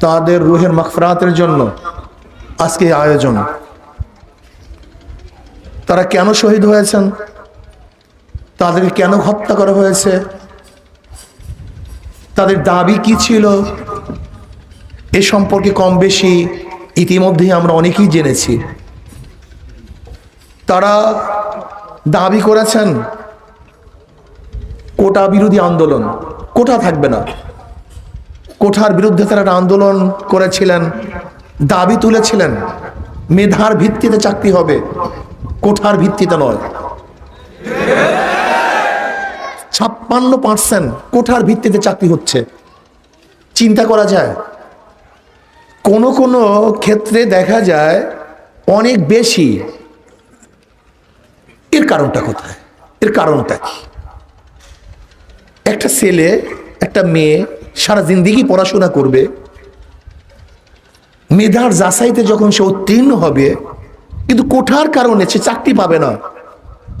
তাদের রুহের মাগফিরাতের জন্য আজকে আয়োজন। তারা কেন শহীদ হয়েছেন? তাদেরকে কেন হত্যা করা হয়েছে? তাদের দাবি কি ছিল? এ সম্পর্কে কম বেশি ইতিমধ্যেই আমরা অনেকেই জেনেছি। তারা দাবি করেছেন, কোটা বিরোধী আন্দোলন, কোটা থাকবে না। কোঠার বিরুদ্ধে তারা আন্দোলন করেছিলেন, দাবি তুলেছিলেন, মেধার ভিত্তিতে চাকরি হবে, কোঠার ভিত্তিতে নয়। ছাপ্পান্ন পার্সেন্ট কোঠার ভিত্তিতে চাকরি হচ্ছে। চিন্তা করা যায়, কোন কোন ক্ষেত্রে দেখা যায় অনেক বেশি। এর কারণটা কোথায়? এর কারণটা কি? একটা ছেলে, একটা মেয়ে সারা জিন্দিগি পড়াশোনা করবে। মেধার যাচাইতে যখন সে উত্তীর্ণ হবে, কিন্তু কোঠার কারণে সে চাকরি পাবে না।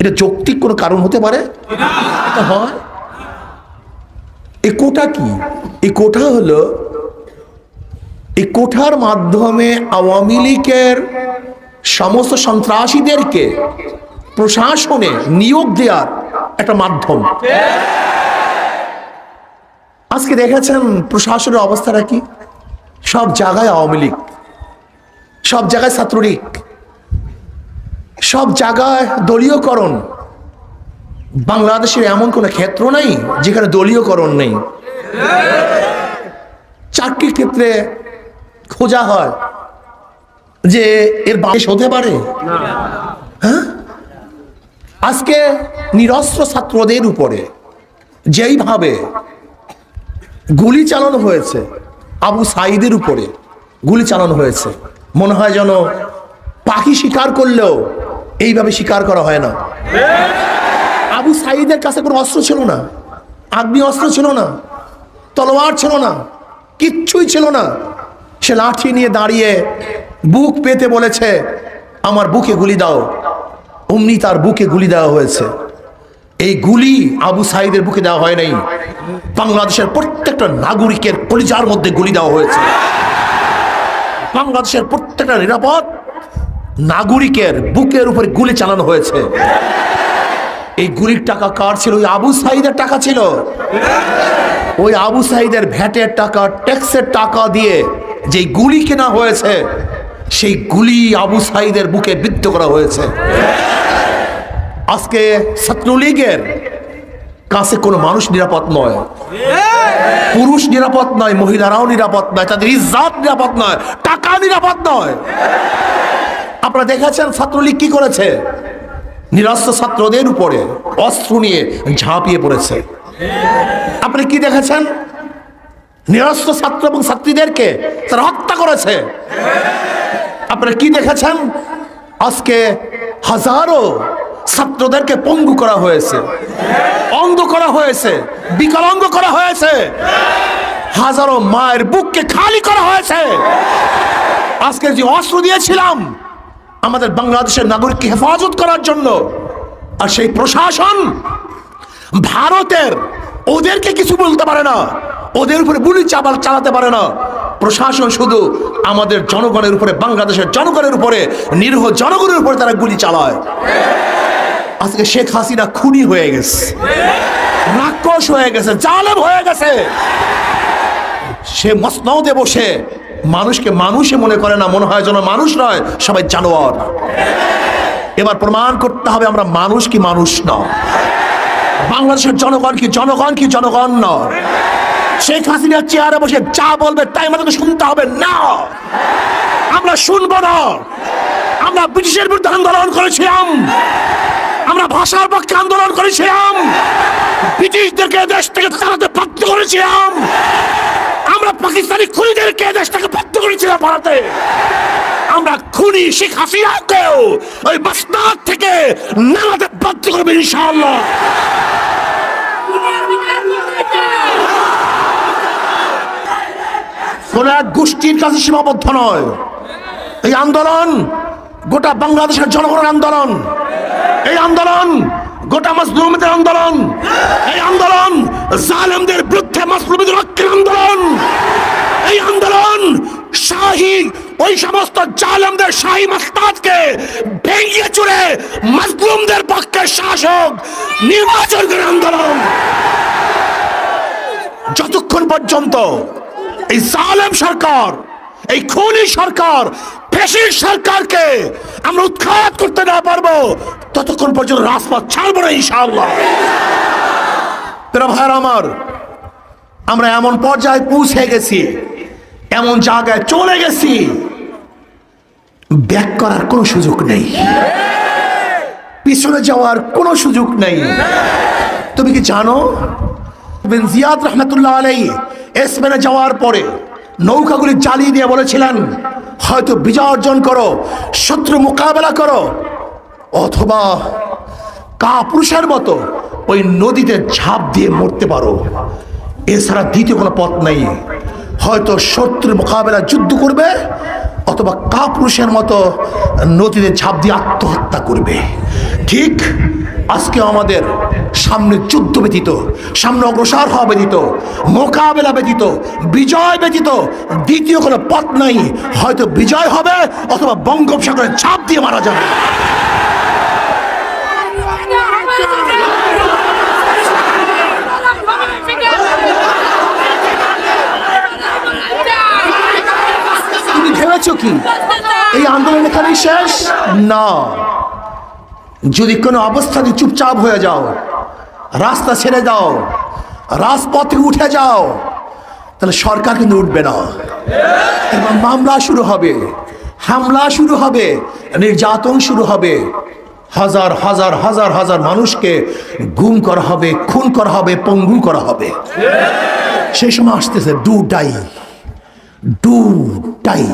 এটা যৌক্তিক কোনো কারণ হতে পারে? হয়। এই কোটা কি? এই কোঠা হলো এই কোঠার মাধ্যমে আওয়ামী লীগের সমস্ত সন্ত্রাসীদেরকে প্রশাসনে নিয়োগ দেওয়ার একটা মাধ্যম। আজকে দেখেছেন প্রশাসনের অবস্থাটা কি? সব জায়গায় আওয়ামী লীগ, সব জায়গায় ছাত্রলীগ, সব জায়গায় দলীয়করণ। বাংলাদেশের এমন কোনো ক্ষেত্র নাই যেখানে দলীয়করণ নেই। চাকরির ক্ষেত্রে খোঁজা হয় যে এর বাস হতে পারে। হ্যাঁ? আজকে নিরস্ত্র ছাত্রদের উপরে যেইভাবে গুলি চালানো হয়েছে আবু সাইদের উপরে। গুলি চালানো হয়েছে। মনে হয় যেন পাখি শিকার করলেও এইভাবে শিকার করা হয় না। আবু সাইদের কাছে কোনো অস্ত্র ছিল না। আগ্নি অস্ত্র ছিল না। তলোয়ার ছিল না। কিচ্ছুই ছিল না। সে লাঠি নিয়ে দাঁড়িয়ে বুক পেতে বলেছে, আমার বুকে গুলি দাও। অমনি তার বুকে গুলি দেওয়া হয়েছে। এই গুলি আবু সাইদের বুকে দেওয়া হয় নাই। বাংলাদেশের প্রত্যেকটা নাগরিকের কলিজার মধ্যে গুলি দেওয়া হয়েছে। বাংলাদেশের প্রত্যেকটা নিরাপদ নাগরিকের বুকের উপরে গুলি চালানো হয়েছে। এই গুলির টাকা কার ছিল? ওই আবু সাইদের টাকা ছিল। ওই আবু সাইদের ভ্যাটের টাকা, ট্যাক্সের টাকা দিয়ে যে গুলি কেনা হয়েছে, সেই গুলি আবু সাইদের বুকে বিদ্ধ করা হয়েছে। আজকে ছাত্রলীগের কাছে কোনো মানুষ নিরাপদ নয়। পুরুষ নিরাপদ নয়, মহিলারাও নিরাপদ নয়, তাদের ইজ্জাত নিরাপদ নয়, টাকা নিরাপদ নয়। আপনারা দেখেছেন ছাত্রলীগ কি করেছে? নিরস্ত্র ছাত্রদের উপরে অস্ত্র নিয়ে ঝাঁপিয়ে পড়েছে। আপনি কি দেখেছেন? নিরস্ত্র ছাত্র এবং ছাত্রীদেরকে তারা হত্যা করেছে। আপনারা কি দেখেছেন? আজকে হাজারো ছাত্রদেরকে পঙ্গু করা হয়েছে। অন্ধ করা হয়েছে। বিকলাঙ্গ করা হয়েছে। হাজারো মায়ের বুককে খালি করা হয়েছে। আজকে যে অস্ত্র দিয়েছিলাম, আমাদের বাংলাদেশের নাগরিককে হেফাজত করার জন্য, আর সেই প্রশাসন ভারতের, ওদেরকে কিছু বলতে পারে না। ওদের উপরে গুলি চাপাল চালাতে পারে না। প্রশাসন শুধু আমাদের জনগণের উপরে, বাংলাদেশের জনগণের উপরে, নিরীহ জনগণের উপরে তারা গুলি চালায়। আজকে শেখ হাসিনা খুনি হয়ে গেছে। রাক্ষস হয়ে গেছে, জালেম হয়ে গেছে। সে মসনদে বসে মানুষকে মানুষে মনে করে না, মনে হয় যেন মানুষ নয়, সবাই জানোয়ার। এবার প্রমাণ করতে হবে আমরা মানুষ কি মানুষ নয় বাংলাদেশের জনগণ কি জনগণ কি জনগণ নয় শেখ হাসিনার চেয়ারে বসে যা বলবে তাই আমাদেরকে শুনতে হবে না। আমরা শুনব না। আমরা ব্রিটিশের বিরুদ্ধে আন্দোলন করেছিলাম। আমরা ভাষার পক্ষে আন্দোলন করেছিলাম। ব্রিটিশদেরকে দেশ থেকে তাড়াতে বাধ্য করেছিলাম। আমরা পাকিস্তানি খুনিদেরকে দেশ থেকে বাধ্য করেছিলাম ভারতে। আমরা খুনি শেখ হাসিনাকেও ওই বাসনাথ থেকে নামাতে বাধ্য করবে ইনশাআল্লাহ। কোন এক গোষ্ঠীর কাছে সীমাবদ্ধ নয়। এই আন্দোলন গোটা বাংলাদেশের জনগণের আন্দোলন। এই আন্দোলন, গোটা মাসলুমদের আন্দোলন, এই আন্দোলন জালেমদের বিরুদ্ধে মাসলুমদের রক্ষের আন্দোলন। এই আন্দোলন শাহী, ওই সমস্ত জালেমদের শাহী মাস্তাদকে ভেঙে চুরে মজলুমদের পক্ষে শাসক নির্বাচন করে আন্দোলন। যতক্ষণ পর্যন্ত এই জালেম সরকার এই খুনি সরকার ফেসির সরকারকে আমরা উৎখাত করতে না পারব। ততক্ষণ পর্যন্ত রাজপথ ছাড়বো না ইনশাআল্লাহ। প্রিয় ভাইয়ের আমার, আমরা এমন পর্যায়ে পৌঁছে গেছি, এমন জায়গায় চলে গেছি, ব্যাক করার কোনো সুযোগ নেই। পিছনে যাওয়ার কোনো সুযোগ নেই। তুমি কি জানো? জিয়াদ রহমতুল্লাহ আলাই এসমেনে যাওয়ার পরে নৌকাগুলি চালিয়ে দিয়ে বলেছিলেন, হয়তো বিজয় অর্জন করো, শত্রু মোকাবেলা করো, অথবা কাপুরুষের মতো ওই নদীতে ঝাঁপ দিয়ে মরতে পারো। এছাড়া দ্বিতীয় কোনো পথ নেই। হয়তো শত্রুর মোকাবেলা যুদ্ধ করবে, অথবা কাপুরুষের মতো নদীতে ঝাঁপ দিয়ে আত্মহত্যা করবে। ঠিক আজকে আমাদের সামনে যুদ্ধ ব্যতীত সামনে অগ্রসর হওয়া ব্যতীত মোকাবেলা ব্যতীত বিজয় ব্যতীত দ্বিতীয় কোনো পথ নাই। হয়তো বিজয় হবে অথবা বঙ্গোপসাগরে ঝাঁপ দিয়ে মারা যাবে। তুমি ভেবেছো কি? এই আন্দোলন এখানেই শেষ? না। যদি কোনো অবস্থাতে চুপচাপ হয়ে যাও, রাস্তা ছেড়ে দাও, রাজপথে উঠে যাও, তাহলে সরকার কিন্তু উঠবে না। এবং মামলা শুরু হবে, হামলা শুরু হবে, নির্যাতন শুরু হবে। হাজার হাজার হাজার হাজার মানুষকে গুম করা হবে, খুন করা হবে, পঙ্গু করা হবে। সেই সময় আসতেছে দুটাই দুটাই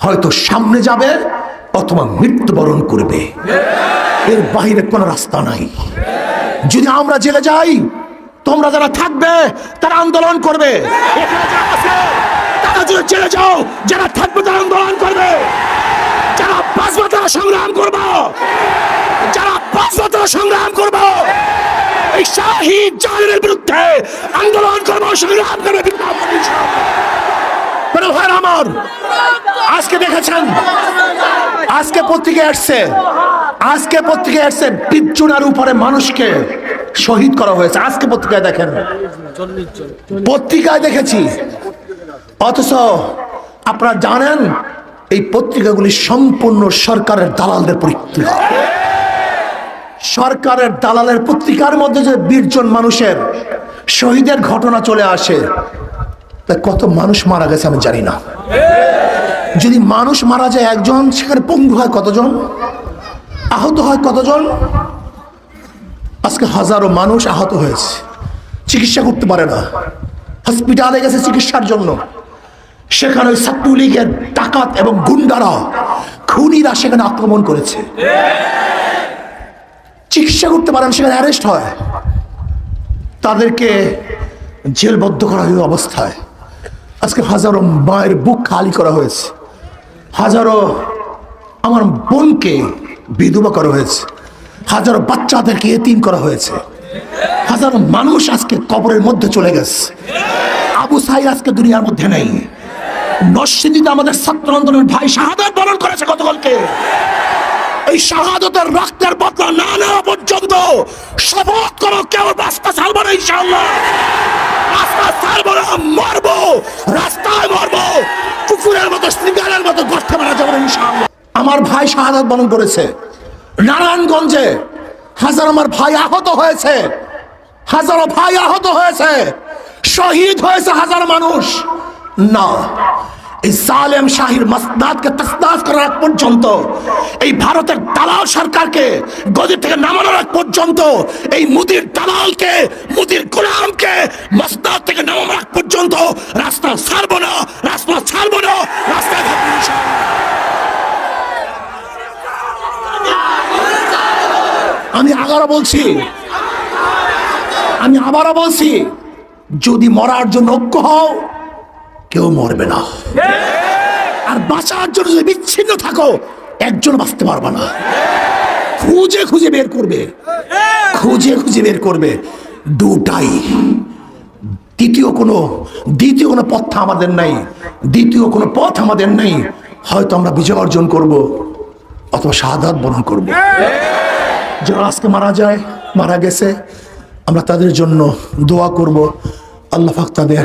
হয়তো সামনে যাবে অথবা মৃত্যুবরণ করবে। এর বাইরে কোনো রাস্তা নাই। যদি আমরা জেলে যাই, তোমরা যারা থাকবে, তারা আন্দোলন করবে। তারা যদি জেলে যাও, যারা থাকবে, তারা আন্দোলন করবে। যারা বাঁচবে, তারা সংগ্রাম করব। যারা বাঁচবে, তারা সংগ্রাম করব। এই শাহিদ জালের বিরুদ্ধে আন্দোলন করব, সংগ্রাম করবে। ভাইরা আমার। আজকে দেখেছেন, আজকে পত্রিকায় আসছে, আজকে পত্রিকায় আসছে, পিচ্চুনার উপরে মানুষকে শহীদ করা হয়েছে। আজকে পত্রিকায় দেখেন। পত্রিকায় দেখেছি। অথচ আপনারা জানেন, এই পত্রিকাগুলি সম্পূর্ণ সরকারের দালালদের পত্রিকা সরকারের দালালের পত্রিকার মধ্যে যে বীরজন মানুষের শহীদের ঘটনা চলে আসে তা কত মানুষ মারা গেছে আমি জানি না। যদি মানুষ মারা যায় একজন, সেখানে পঙ্গু হয় কতজন? আহত হয় কতজন? আজকে হাজারো মানুষ আহত হয়েছে। চিকিৎসা করতে পারে না। হসপিটালে গেছে চিকিৎসার জন্য। সেখানে ওই ছাত্রলীগের ডাকাত এবং গুন্ডারা, খুনিরা সেখানে আক্রমণ করেছে। চিকিৎসা করতে পারেন, সেখানে অ্যারেস্ট হয়। তাদেরকে জেলবদ্ধ করা হয়ে অবস্থায়। আজকে হাজারো মায়ের বুক খালি করা হয়েছে। হাজারো আমার বোনকে বিধবা করা হয়েছে। হাজারো বাচ্চাদেরকে এতিম করা হয়েছে। হাজারো মানুষ আজকে কবরের মধ্যে চলে গেছে। আবু সাইদ আজকে দুনিয়ার মধ্যে নেই। নরসিংদীতে আমাদের ছাত্র আন্দোলনের ভাই শাহাদাত বরণ করেছে গতকালকে। এই শাহাদতের রক্তের বদলা না নেওয়া পর্যন্ত শপথ করো, কেউ রাস্তা ছাড়বো না ইনশাল্লাহ রাস্তা ছাড়বো না মরবো। রাস্তায় মরবো। কুকুরের মতো শৃঙ্গারের মতো গর্তে মারা যাব আমার ভাই শাহাদাত বরণ করেছে। নারায়ণগঞ্জে হাজার আমার ভাই আহত হয়েছে। হাজারো ভাই আহত হয়েছে। শহীদ হয়েছে হাজার মানুষ। না এই সালেম শাহির মাসনাদকে তসনাদ করার পর্যন্ত, এই ভারতের দালাল সরকারকে গদি থেকে নামানোর আগ পর্যন্ত, এই মুদির দালালকে, মুদির গোলামকে মাসনাদ থেকে নামানোর আগ পর্যন্ত রাস্তা ছাড়বো না, রাস্তা ছাড়বো না ইনশাআল্লাহ। আমি আবারও বলছি, আমি আবারও বলছি, যদি মরার জন্য ঐক্য হও কেউ মরবে না। আর বাঁচার জন্য যদি বিচ্ছিন্ন থাকো, একজন বাঁচতে পারবে না। খুঁজে খুঁজে বের করবে। খুঁজে খুঁজে বের করবে। দুটাই। তৃতীয় কোনো, দ্বিতীয় কোনো পথ আমাদের নাই। দ্বিতীয় কোনো পথ আমাদের নেই। হয়তো আমরা বিজয় অর্জন করব, অথবা শাহাদাত বরণ করব। যারা আজকে মারা যায়, মারা গেছে, আমরা তাদের জন্য দোয়া করব। আল্লাহ তাদের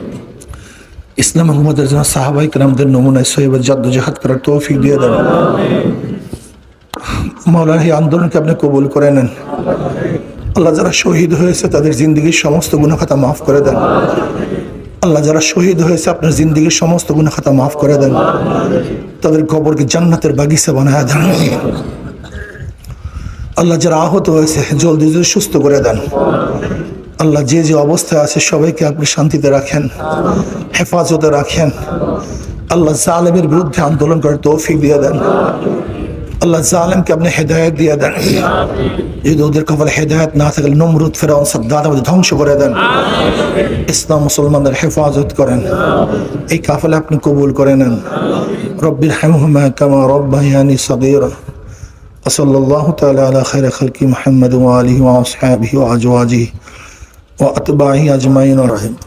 ইসলাম হুকুমতের জন্য সাহাবাই কালামদের নমুনায় সহিব জাদ্দ করার তৌফিক দিয়ে দেন। মাওলানা, এই আন্দোলনকে আপনি কবুল করে নেন। আল্লাহ যারা শহীদ হয়েছে, তাদের জিন্দগির সমস্ত গুণাখাতা মাফ করে দেন। আল্লাহ যারা শহীদ হয়েছে, আপনার জিন্দগির সমস্ত গুণাখাতা মাফ করে দেন। তাদের কবরকে জান্নাতের বাগিচা বানায় দেন। আল্লাহ যারা আহত হয়েছে, জলদি জলদি সুস্থ করে দেন। আল্লাহ যে যে অবস্থায় আছে সবাইকে আপনি শান্তিতে রাখেন হেফাজতে রাখেন আল্লাহ জালেমের বিরুদ্ধে আন্দোলন করার তৌফিক দিয়ে দেন আল্লাহ জালেমকে আপনি হেদায়ত দিয়ে দেন যদি ওদের কপালে হেদায়ত না থাকলে নমরুদ ফেরাউন সাদ্দাত আমাদের ধ্বংস করে দেন ইসলাম মুসলমানদের হেফাজত করেন এই কাফেলা আপনি কবুল করে নেন রব্বির হামহুমা কামা রব্বায়ানি সাগীরা وصلى الله تعالى على خير خلق محمد وآله وأصحابه وأزواجه وأتباعه أجمعين رحمه